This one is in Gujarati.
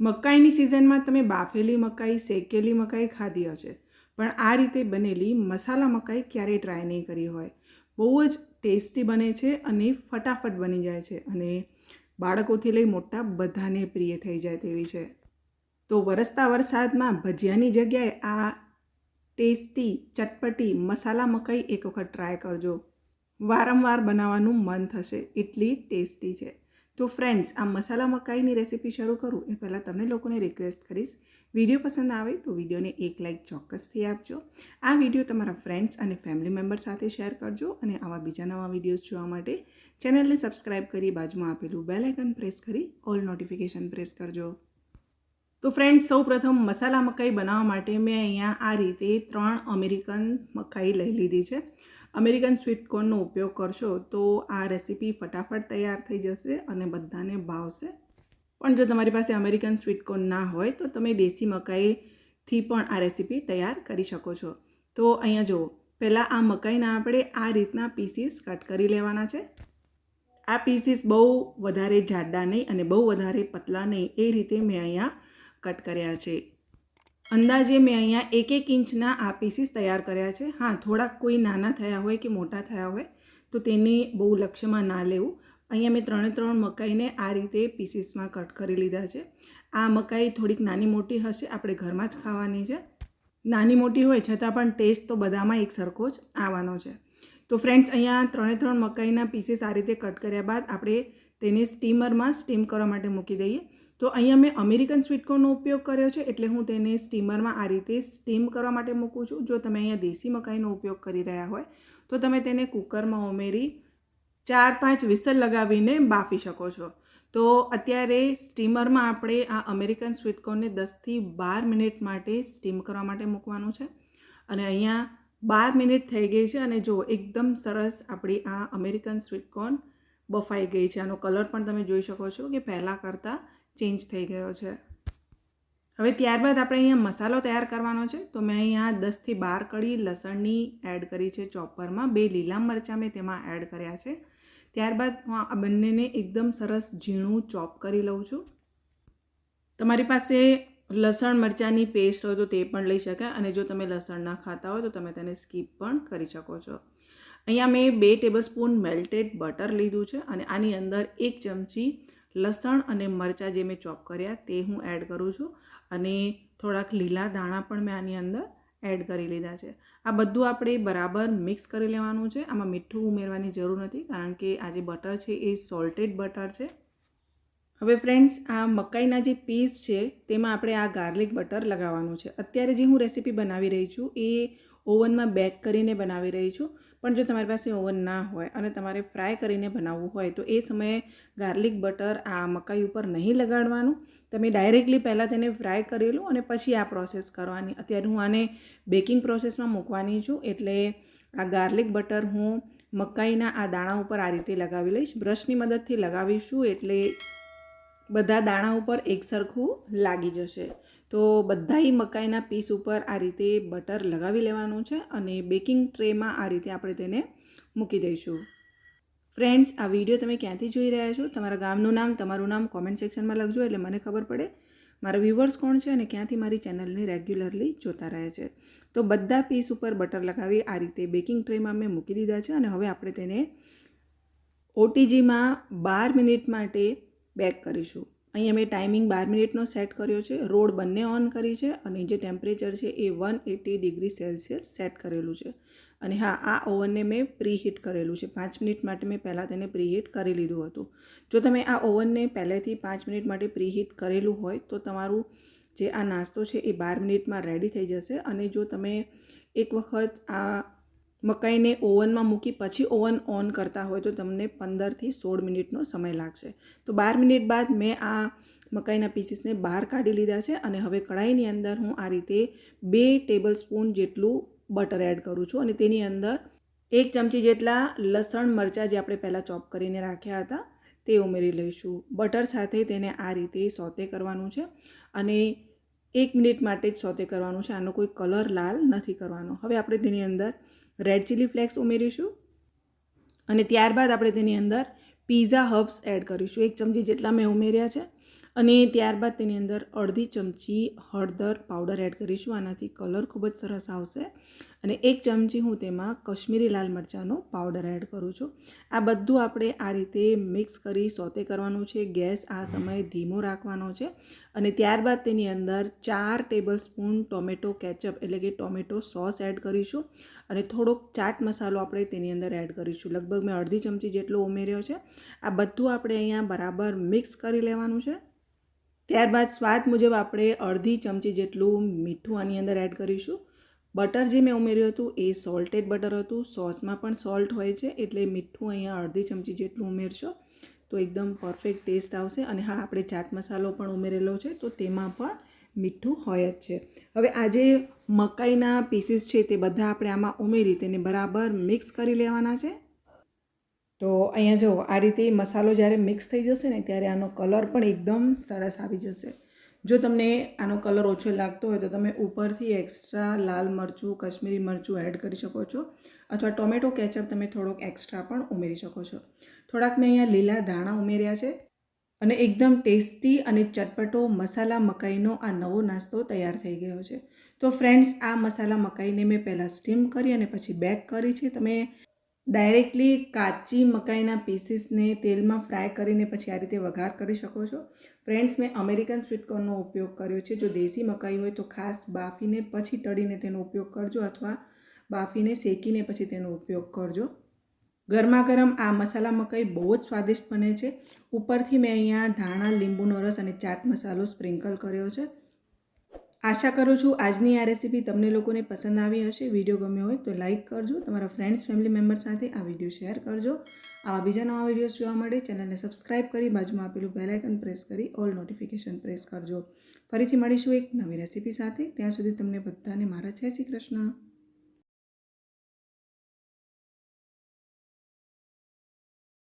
મકાઈની સિઝનમાં તમે બાફેલી મકાઈ, શેકેલી મકાઈ ખાધી હશે. પણ આ રીતે બનેલી મસાલા મકાઈ ક્યારેય ટ્રાય નહીં કરી હોય. બહુ જ ટેસ્ટી બને છે અને ફટાફટ બની જાય છે અને બાળકોથી લઈ મોટા બધાને પ્રિય થઈ જાય તેવી છે. તો વરસતા વરસાદમાં ભજીયાની જગ્યાએ આ ટેસ્ટી, ચટપટી મસાલા મકાઈ એક વખત ટ્રાય કરજો. વારંવાર બનાવવાનું મન થશે, એટલી ટેસ્ટી છે. તો ફ્રેન્ડ્સ આ મસાલા મકાઈની રેસીપી શરૂ કરું. એ પહેલાં તમને લોકોને રિક્વેસ્ટ કરીશ. વીડિયો પસંદ આવે તો વિડીયોને એક લાઇક ચોક્કસથી આપજો. આ વીડિયો તમારા ફ્રેન્ડ્સ અને ફેમિલી મેમ્બર સાથે શેર કરજો અને આવા બીજા નવા વિડીયોઝ જોવા માટે ચેનલને સબસ્ક્રાઇબ કરી બાજુમાં આપેલું બેલ પ્રેસ કરી ઓલ નોટિફિકેશન પ્રેસ કરજો. તો ફ્રેન્ડ્સ સૌ પ્રથમ મસાલા મકાઈ બનાવવા માટે મેં અહીંયા આ રીતે ત્રણ અમેરિકન મકાઈ લઈ લીધી છે. અમેરિકન સ્વીટ કોર્નનો ઉપયોગ કરશો તો આ રેસીપી ફટાફટ તૈયાર થઈ જશે અને બધાને ભાવશે. પણ જો તમારી પાસે અમેરિકન સ્વીટ કોર્ન ના હોય, તો તમે દેશી મકાઈથી પણ આ રેસીપી તૈયાર કરી શકો છો. તો અહીંયા જુઓ, પહેલાં આ મકાઈના આપણે આ રીતના પીસીસ કટ કરી લેવાના છે. આ પીસીસ બહુ વધારે જાડા નહીં અને બહુ વધારે પતલા નહીં, એ રીતે મેં અહીંયા કટ કર્યા છે. અંદાજે મેં અહીંયા એક એક ઇંચના આ પીસીસ તૈયાર કર્યા છે. હા, થોડાક કોઈ નાના થયા હોય કે મોટા થયા હોય, તો તેને બહુ લક્ષ્યમાં ના લેવું. અહીંયા મેં ત્રણે ત્રણ મકાઈને આ રીતે પીસીસમાં કટ કરી લીધા છે. આ મકાઈ થોડીક નાની મોટી હશે, આપણે ઘરમાં જ ખાવાની છે. નાની મોટી હોય છતાં પણ ટેસ્ટ તો બધામાં એક સરખો જ આવવાનો છે. તો ફ્રેન્ડ્સ અહીંયા ત્રણે ત્રણ મકાઈના પીસીસ આ રીતે કટ કર્યા બાદ આપણે તેને સ્ટીમરમાં સ્ટીમ કરવા માટે મૂકી દઈએ. તો અહીંયા મેં અમેરિકન સ્વીટકોર્નનો ઉપયોગ કર્યો છે, એટલે હું તેને સ્ટીમરમાં આ રીતે સ્ટીમ કરવા માટે મૂકું છું. જો તમે અહીંયા દેશી મકાઈનો ઉપયોગ કરી રહ્યા હોય, તો તમે તેને કુકરમાં ઉમેરી ચાર પાંચ વિસલ લગાવીને બાફી શકો છો. તો અત્યારે સ્ટીમરમાં આપણે આ અમેરિકન સ્વીટકોર્નને દસથી બાર મિનિટ માટે સ્ટીમ કરવા માટે મૂકવાનું છે. અને અહીંયા બાર મિનિટ થઈ ગઈ છે અને જો એકદમ સરસ આપણી આ અમેરિકન સ્વીટકોર્ન બફાઈ ગઈ છે. આનો કલર પણ તમે જોઈ શકો છો કે પહેલાં કરતાં ચેન્જ થઈ ગયો છે. હવે ત્યારબાદ આપણે અહીંયા મસાલો તૈયાર કરવાનો છે. તો મેં અહીંયા દસથી બાર કળી લસણની એડ કરી છે ચોપરમાં. બે લીલા મરચાં મેં તેમાં એડ કર્યા છે. ત્યારબાદ હું આ બંનેને એકદમ સરસ ઝીણું ચોપ કરી લઉં છું. તમારી પાસે લસણ મરચાંની પેસ્ટ હોય તો તે પણ લઈ શકાય અને જો તમે લસણ ના ખાતા હોય તો તમે તેને સ્કીપ પણ કરી શકો છો. અહીંયા મેં બે ટેબલ સ્પૂન મેલ્ટેડ બટર લીધું છે અને આની અંદર એક ચમચી લસણ અને મરચાં જે મેં ચોપ કર્યા તે હું એડ કરું છું. અને થોડાક લીલા દાણા પણ મેં આની અંદર એડ કરી લીધા છે. આ બધું આપણે બરાબર મિક્સ કરી લેવાનું છે. આમાં મીઠું ઉમેરવાની જરૂર નથી, કારણ કે આ જે બટર છે એ સોલ્ટેડ બટર છે. હવે ફ્રેન્ડ્સ આ મકાઈના જે પીસ છે, તેમાં આપણે આ ગાર્લિક બટર લગાવવાનું છે. અત્યારે જે હું રેસીપી બનાવી રહી છું, એ ઓવનમાં બેક કરીને બનાવી રહી છું. પણ જો તમારી પાસે ઓવન ના હોય અને તમારે ફ્રાય કરીને બનાવવું હોય, તો એ સમયે ગાર્લિક બટર આ મકાઈ ઉપર નહીં લગાડવાનું. તમે ડાયરેક્ટલી પહેલાં તેને ફ્રાય કરેલું અને પછી આ પ્રોસેસ કરવાની. અત્યારે હું આને બેકિંગ પ્રોસેસમાં મૂકવાની છું, એટલે આ ગાર્લિક બટર હું મકાઈના આ દાણા ઉપર આ રીતે લગાવી લઈશ. બ્રશની મદદથી લગાવીશું એટલે બધા દાણા ઉપર એકસરખું લાગી જશે. તો બધાય મકાઈના પીસ ઉપર આ રીતે બટર લગાવી લેવાનું છે અને બેકિંગ ટ્રેમાં આ રીતે આપણે તેને મૂકી દઈશું. ફ્રેન્ડ્સ, આ વીડિયો તમે ક્યાંથી જોઈ રહ્યા છો? તમારા ગામનું નામ, તમારું નામ કોમેન્ટ સેક્શનમાં લખજો એટલે મને ખબર પડે મારા વ્યુવર્સ કોણ છે અને ક્યાંથી મારી ચેનલને રેગ્યુલરલી જોતા રહે છે. તો બધા પીસ ઉપર બટર લગાવી આ રીતે બેકિંગ ટ્રેમાં મેં મૂકી દીધા છે અને હવે આપણે તેને ઓટીજીમાં બાર મિનિટ માટે બેક કરીશું. અહીંયા મેં ટાઈમિંગ બાર મિનિટનો સેટ કર્યો છે. રોડ બંને ઓન કરી છે અને જે ટેમ્પરેચર છે એ one eighty degree Celsius set કરેલું છે. અને હા, આ ઓવનને મેં પ્રીહીટ કરેલું છે. પાંચ મિનિટ માટે મેં પહેલાં તેને પ્રીહીટ કરી લીધું હતું. જો તમે આ ઓવનને પહેલેથી પાંચ મિનિટ માટે પ્રીહીટ કરેલું હોય તો તમારું જે આ નાસ્તો છે એ બાર મિનિટમાં રેડી થઈ જશે. અને જો તમે એક વખત આ મકાઈને ઓવનમાં મૂકી પછી ઓવન ઓન કરતા હોય તો તમને પંદરથી સોળ મિનિટનો સમય લાગશે. તો બાર મિનિટ બાદ મેં આ મકાઈના પીસીસને બહાર કાઢી લીધા છે અને હવે કઢાઈની અંદર હું આ રીતે બે ટેબલ સ્પૂન જેટલું બટર એડ કરું છું અને તેની અંદર એક ચમચી જેટલા લસણ મરચાં જે આપણે પહેલાં ચોપ કરીને રાખ્યા હતા તે ઉમેરી લઈશું. બટર સાથે તેને આ રીતે સોતે કરવાનું છે અને એક મિનિટ માટે જ સોતે કરવાનું છે. આનો કોઈ કલર લાલ નથી કરવાનો. હવે આપણે તેની અંદર રેડ ચીલી ફ્લેક્સ ઉમેરીશું. અને ત્યારબાદ આપણે તેની અંદર પીઝા હબ્સ એડ કરીશું. એક ચમચી જેટલા મેં ઉમેર્યા છે. અને ત્યારબાદ તેની અંદર અડધી ચમચી હળદર પાવડર એડ કરીશું. આનાથી કલર ખૂબ જ સરસ આવશે. અને એક ચમચી હું તેમાં કશ્મીરી લાલ મરચાંનો પાવડર એડ કરું છું. આ બધું આપણે આ રીતે મિક્સ કરી સોતે કરવાનું છે. ગેસ આ સમયે ધીમો રાખવાનો છે. અને ત્યારબાદ તેની અંદર ચાર ટેબલ સ્પૂન ટોમેટો કેચઅપ એટલે કે ટોમેટો સોસ એડ કરીશું. અને થોડોક ચાટ મસાલો આપણે તેની અંદર એડ કરીશું. લગભગ મેં અડધી ચમચી જેટલો ઉમેર્યો છે. આ બધું આપણે અહીંયા બરાબર મિક્સ કરી લેવાનું છે. ત્યારબાદ સ્વાદ મુજબ આપણે અડધી ચમચી જેટલું મીઠું આની અંદર એડ કરીશું. બટર જે મેં ઉમેર્યું હતું એ સોલ્ટેડ બટર હતું. સોસમાં પણ સોલ્ટ હોય છે, એટલે મીઠું અહીંયા અડધી ચમચી જેટલું ઉમેરશો તો એકદમ પરફેક્ટ ટેસ્ટ આવશે. અને હા, આપણે ચાટ મસાલો પણ ઉમેરેલો છે, તો તેમાં પણ મીઠું હોય જ છે. હવે આ જે મકાઈના પીસીસ છે, તે બધા આપણે આમાં ઉમેરી તેને બરાબર મિક્સ કરી લેવાના છે. તો અહીંયા જો આ રીતે મસાલો જ્યારે મિક્સ થઈ જશે ને ત્યારે આનો કલર પણ એકદમ સરસ આવી જશે. જો તમને આનો કલર ઓછો લાગતો હોય તો તમે ઉપરથી એક્સ્ટ્રા લાલ મરચું, કશ્મીરી મરચું એડ કરી શકો છો. અથવા ટોમેટો કેચઅપ તમે થોડોક એક્સ્ટ્રા પણ ઉમેરી શકો છો. થોડાક મેં અહીંયા લીલા ધાણા ઉમેર્યા છે અને એકદમ ટેસ્ટી અને ચટપટો મસાલા મકાઈનો આ નવો નાસ્તો તૈયાર થઈ ગયો છે. તો ફ્રેન્ડ્સ આ મસાલા મકાઈને મેં પહેલાં સ્ટીમ કરી અને પછી બેક કરી છે. તમે ડાયરેક્ટલી કાચી મકાઈના પીસીસને તેલમાં ફ્રાય કરીને પછી આ રીતે વઘાર કરી શકો છો. ફ્રેન્ડ્સ, મેં અમેરિકન સ્વીટકોર્નનો ઉપયોગ કર્યો છે. જો દેશી મકાઈ હોય તો ખાસ બાફીને પછી તળીને તેનો ઉપયોગ કરજો અથવા બાફીને શેકીને પછી તેનો ઉપયોગ કરજો. ગરમા ગરમ આ મસાલા મકાઈ બહુ જ સ્વાદિષ્ટ બને છે. ઉપરથી મેં અહીંયા ધાણા, લીંબુનો રસ અને ચાટ મસાલો સ્પ્રિંકલ કર્યો છે. આશા કરું છું આજની આ રેસીપી તમને લોકોને પસંદ આવી હશે. વીડિયો ગમ્યો હોય તો લાઇક કરજો, તમારા ફ્રેન્ડ્સ ફેમિલી મેમ્બર સાથે આ વીડિયો શેર કરજો. આવા બીજા નવા વિડીયોઝ જોવા માટે ચેનલને સબસ્ક્રાઇબ કરી બાજુમાં આપેલું બેલાઇકન પ્રેસ કરી ઓલ નોટિફિકેશન પ્રેસ કરજો. ફરીથી મળીશું એક નવી રેસીપી સાથે. ત્યાં સુધી તમને બધાને મારા જય શ્રી કૃષ્ણ.